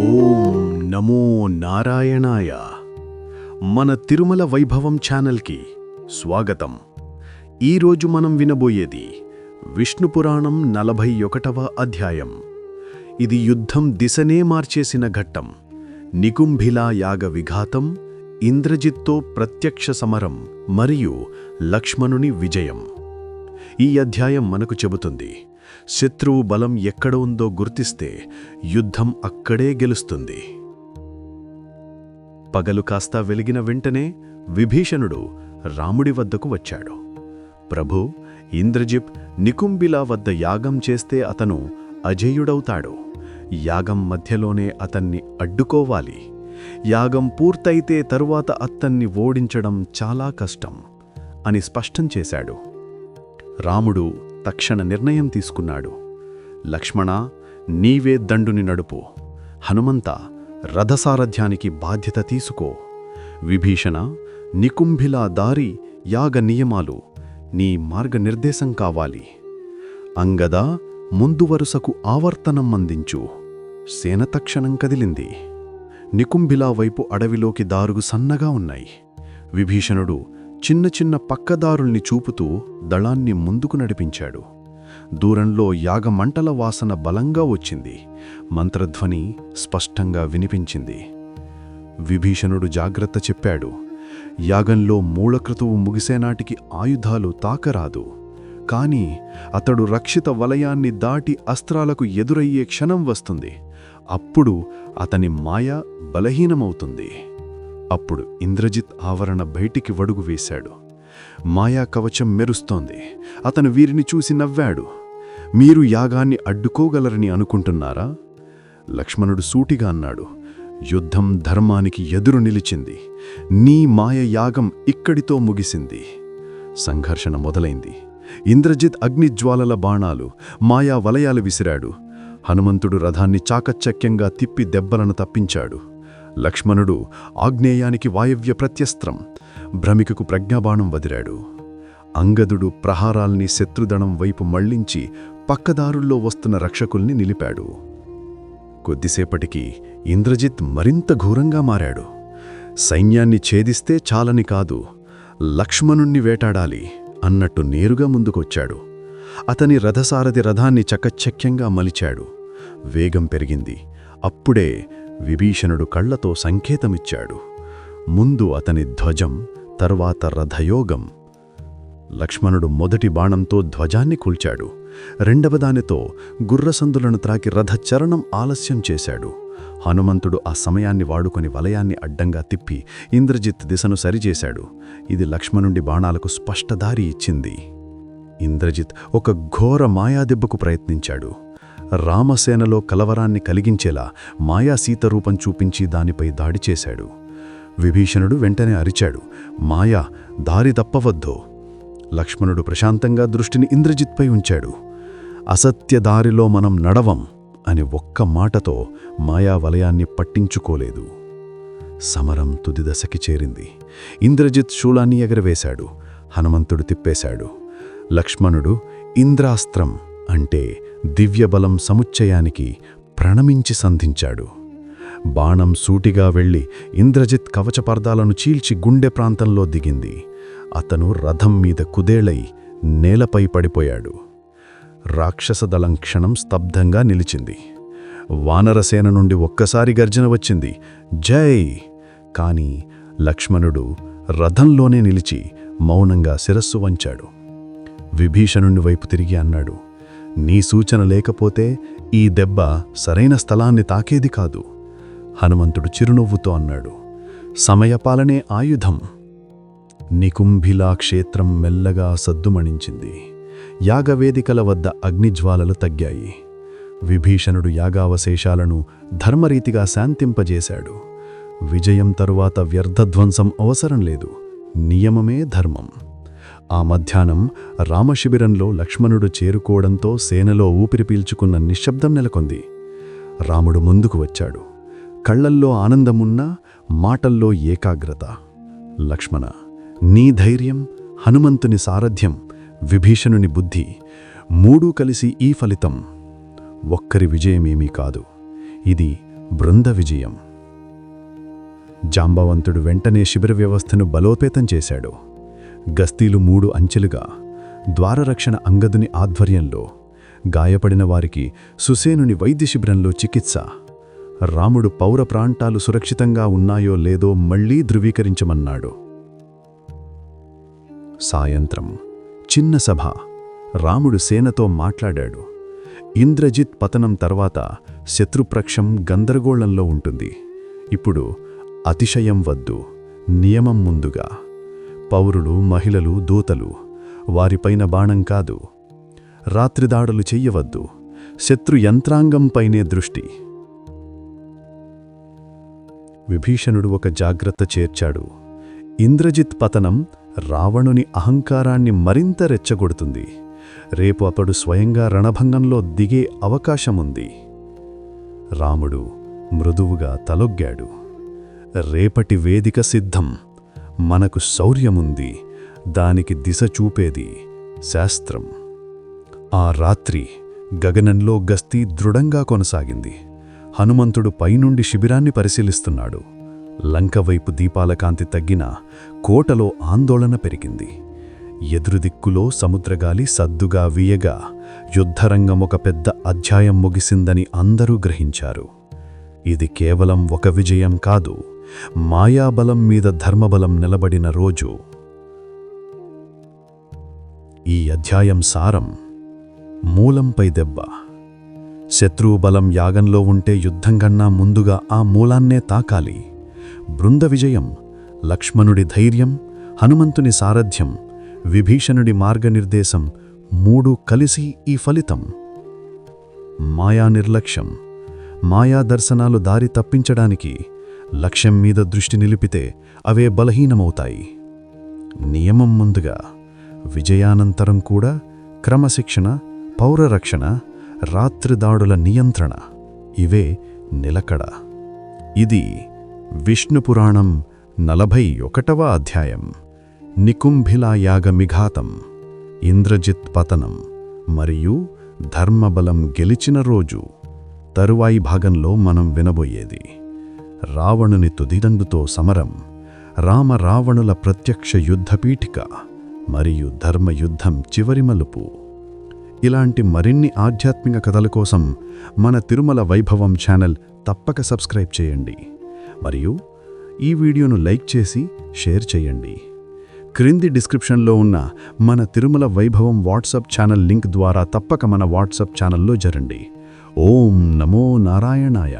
ఓం నమో నారాయణాయ. మన తిరుమల వైభవం ఛానల్కి స్వాగతం. ఈరోజు మనం వినబోయేది విష్ణు పురాణం నలభై ఒకటవ అధ్యాయం. ఇది యుద్ధం దిశనే మార్చేసిన ఘట్టం. నికుంభిలా యాగ విఘాతం ఇంద్రజిత్తో ప్రత్యక్ష సమరం మరియు లక్ష్మణుని విజయం. ఈ అధ్యాయం మనకు చెబుతుంది. శత్రువు బలం ఎక్కడ ఉందో గుర్తిస్తే యుద్ధం అక్కడే గెలుస్తుంది. పగలు కాస్త వెలిగిన వెంటనే విభీషణుడు రాముడి వద్దకు వచ్చాడు. ప్రభు ఇంద్రజిప్ నికుంబిలా వద్ద యాగం చేస్తే అతను అజేయుడవుతాడు. యాగం మధ్యలోనే అతన్ని అడ్డుకోవాలి. యాగం పూర్తయితే తరువాత అతన్ని ఓడించడం చాలా కష్టం అని స్పష్టం చేశాడు. రాముడు తక్షణ నిర్ణయం తీసుకున్నాడు. లక్ష్మణ నీవే దండుని నడుపు. హనుమంత రథసారథ్యానికి బాధ్యత తీసుకో. విభీషణ నికుంభిలా దారి యాగ నియమాలు నీ మార్గనిర్దేశం కావాలి. అంగద ముందు వరుసకు ఆవర్తనం అందించు. సేన తక్షణం కదిలింది. నికుంభిలా వైపు అడవిలోకి దారుగు సన్నగా ఉన్నాయి. విభీషణుడు చిన్న చిన్న పక్కదారుల్ని చూపుతూ దళాన్ని ముందుకు నడిపించాడు. దూరంలో యాగమంటల వాసన బలంగా వచ్చింది. మంత్రధ్వని స్పష్టంగా వినిపించింది. విభీషణుడు జాగ్రత్త చెప్పాడు. యాగంలో మూలక్రతువు ముగిసేనాటికి ఆయుధాలు తాకరాదు. కాని అతడు రక్షిత వలయాన్ని దాటి అస్త్రాలకు ఎదురయ్యే క్షణం వస్తుంది. అప్పుడు అతని మాయ బలహీనమవుతుంది. అప్పుడు ఇంద్రజిత్ ఆవరణ బయటికి వడుగు వేశాడు. మాయా కవచం మెరుస్తోంది. అతను వీరిని చూసి నవ్వాడు. మీరు యాగాన్ని అడ్డుకోగలరని అనుకుంటున్నారా? లక్ష్మణుడు సూటిగా అన్నాడు. యుద్ధం ధర్మానికి ఎదురు నిలిచింది. నీ మాయ యాగం ఇక్కడితో ముగిసింది. సంఘర్షణ మొదలైంది. ఇంద్రజిత్ అగ్నిజ్వాలల బాణాలు మాయా వలయాలు విసిరాడు. హనుమంతుడు రథాన్ని చాకచక్యంగా తిప్పి దెబ్బలను తప్పించాడు. లక్ష్మణుడు ఆగ్నేయానికి వాయవ్య ప్రత్యస్త్రం భ్రమికకు ప్రజ్ఞాబాణం వదిరాడు అంగదుడు ప్రహారాల్ని శత్రుదణం వైపు మళ్ళించి పక్కదారుల్లో వస్తున్న రక్షకుల్ని నిలిపాడు. కొద్దిసేపటికి ఇంద్రజిత్ మరింత ఘోరంగా మారాడు. సైన్యాన్ని ఛేదిస్తే చాలని కాదు లక్ష్మణుణ్ణి వేటాడాలి అన్నట్టు నేరుగా ముందుకొచ్చాడు. అతని రథసారథి రథాన్ని చకచక్యంగా మలిచాడు. వేగం పెరిగింది. అప్పుడే విభీషణుడు కళ్ళతో సంకేతమిచ్చాడు. ముందు అతని ధ్వజం తర్వాత రథయోగం. లక్ష్మణుడు మొదటి బాణంతో ధ్వజాన్ని కూల్చాడు. రెండవదానితో గుర్రసందులను త్రాకి రథచరణం ఆలస్యం చేశాడు. హనుమంతుడు ఆ సమయాన్ని వాడుకొని వలయాన్ని అడ్డంగా తిప్పి ఇంద్రజిత్ దిశను సరిచేశాడు. ఇది లక్ష్మణుడి బాణాలకు స్పష్టదారి ఇచ్చింది. ఇంద్రజిత్ ఒక ఘోర మాయాదెబ్బకు ప్రయత్నించాడు. రామసేనలో కలవరాన్ని కలిగించేలా మాయా సీతరూపం చూపించి దానిపై దాడి చేశాడు. విభీషణుడు వెంటనే అరిచాడు మాయా దారి తప్పవద్దో. లక్ష్మణుడు ప్రశాంతంగా దృష్టిని ఇంద్రజిత్పై ఉంచాడు. అసత్య దారిలో మనం నడవం అని ఒక్క మాటతో మాయా వలయాన్ని పట్టించుకోలేదు. సమరం తుదిదశకి చేరింది. ఇంద్రజిత్ శూలాన్ని ఎగరవేశాడు హనుమంతుడు తిప్పేశాడు. లక్ష్మణుడు ఇంద్రాస్త్రం అంటే దివ్యబలం సముచ్చయానికి ప్రణమించి సంధించాడు. బాణం సూటిగా వెళ్ళి ఇంద్రజిత్ కవచపర్దాలను చీల్చి గుండె ప్రాంతంలో దిగింది. అతను రథం మీద కుదేలై నేలపై పడిపోయాడు. రాక్షసదళం క్షణం స్తబ్దంగా నిలిచింది. వానరసేన నుండి ఒక్కసారి గర్జన వచ్చింది. జై! కాని లక్ష్మణుడు రథంలోనే నిలిచి మౌనంగా శిరస్సు వంచాడు. విభీషణుని వైపు తిరిగి అన్నాడు. నీ సూచన లేకపోతే ఈ దెబ్బ సరైన స్థలాన్ని తాకేది కాదు. హనుమంతుడు చిరునవ్వుతో అన్నాడు సమయపాలనే ఆయుధం. నికుంభిలా క్షేత్రం మెల్లగా సద్దుమణించింది. యాగవేదికల వద్ద అగ్నిజ్వాలలు తగ్గాయి. విభీషణుడు యాగావశేషాలను ధర్మరీతిగా శాంతింపజేశాడు. విజయం తరువాత వ్యర్థధ్వంసం అవసరం లేదు. నియమమే ధర్మం. ఆ మధ్యాహ్నం రామశిబిరంలో లక్ష్మణుడు చేరుకోవడంతో సేనలో ఊపిరి పీల్చుకున్న నిశ్శబ్దం నెలకొంది. రాముడు ముందుకు వచ్చాడు. కళ్ళల్లో ఆనందమున్నా మాటల్లో ఏకాగ్రత. లక్ష్మణ నీ ధైర్యం హనుమంతుని సారథ్యం విభీషణుని బుద్ధి మూడూ కలిసి ఈ ఫలితం. ఒక్కరి విజయమేమీ కాదు. ఇది బృంద విజయం. జాంబవంతుడు వెంటనే శిబిర వ్యవస్థను బలోపేతం చేశాడు. గస్తీలు మూడు అంచెలుగా ద్వారరక్షణ అంగదుని ఆధ్వర్యంలో గాయపడిన వారికి సుసేనుని వైద్య శిబిరంలో చికిత్స. రాముడు పౌర ప్రాంతాలు సురక్షితంగా ఉన్నాయో లేదో మళ్ళీ ధృవీకరించమన్నాడు. సాయంత్రం చిన్న సభ. రాముడు సేనతో మాట్లాడాడు. ఇంద్రజిత్ పతనం తర్వాత శత్రుప్రక్షం గందరగోళంలో ఉంటుంది. ఇప్పుడు అతిశయం వద్దు. నియమం ముందుగా పౌరులు మహిళలు దూతలు. వారిపైన బాణం కాదు. రాత్రిదాడులు చెయ్యవద్దు. శత్రు యంత్రాంగంపైనే దృష్టి. విభీషణుడు ఒక జాగ్రత్త చేర్చాడు. ఇంద్రజిత్ పతనం రావణుని అహంకారాన్ని మరింత రెచ్చగొడుతుంది. రేపు అతడు స్వయంగా రణభంగంలో దిగే అవకాశముంది. రాముడు మృదువుగా తలొగ్గాడు. రేపటి వేదిక సిద్ధం. మనకు శౌర్యముంది దానికి దిశ చూపేది శాస్త్రం. ఆ రాత్రి గగనంలో గస్తీ దృఢంగా కొనసాగింది. హనుమంతుడు పైనుండి శిబిరాన్ని పరిశీలిస్తున్నాడు. లంకవైపు దీపాల కాంతి తగ్గినా కోటలో ఆందోళన పెరిగింది. ఎదురుదిక్కులో సముద్రగాలి సద్దుగా వీయగా యుద్ధరంగం ఒక పెద్ద అధ్యాయం ముగిసిందని అందరూ గ్రహించారు. ఇది కేవలం ఒక విజయం కాదు. మాయాబలం మీద ధర్మబలం నిలబడిన రోజు. ఈ అధ్యాయం సారం. మూలంపై దెబ్బ. శత్రువు బలం యాగంలో ఉంటే యుద్ధం కన్నా ముందుగా ఆ మూలాన్నే తాకాలి. బృంద విజయం లక్ష్మణుడి ధైర్యం హనుమంతుని సారథ్యం విభీషణుడి మార్గనిర్దేశం మూడు కలిసి ఈ ఫలితం. మాయా నిర్లక్ష్యం మాయా దర్శనాలు దారి తప్పించడానికి లక్ష్యం మీద దృష్టి నిలిపితే అవే బలహీనమవుతాయి. నియమం ముందుగా విజయానంతరం కూడా క్రమశిక్షణ పౌరరక్షణ రాత్రిదాడుల నియంత్రణ ఇవే నిలకడ. ఇది విష్ణుపురాణం నలభై ఒకటవ అధ్యాయం. నికుంభిలాయాగమిఘాతం ఇంద్రజిత్ పతనం మరియు ధర్మబలం గెలిచిన రోజు తరువాయి భాగంలో మనం వినబోయేది. రావణుని తుదిదండుతో సమరం. రామ రావణుల ప్రత్యక్ష యుద్ధపీఠిక మరియు ధర్మయుద్ధం చివరి మలుపు. ఇలాంటి మరిన్ని ఆధ్యాత్మిక కథల కోసం మన తిరుమల వైభవం ఛానల్ తప్పక సబ్స్క్రైబ్ చేయండి. మరియు ఈ వీడియోను లైక్ చేసి షేర్ చేయండి. క్రింది డిస్క్రిప్షన్లో ఉన్న మన తిరుమల వైభవం వాట్సాప్ ఛానల్ లింక్ ద్వారా తప్పక మన వాట్సాప్ ఛానల్లో జరండి. ఓం నమో నారాయణాయ.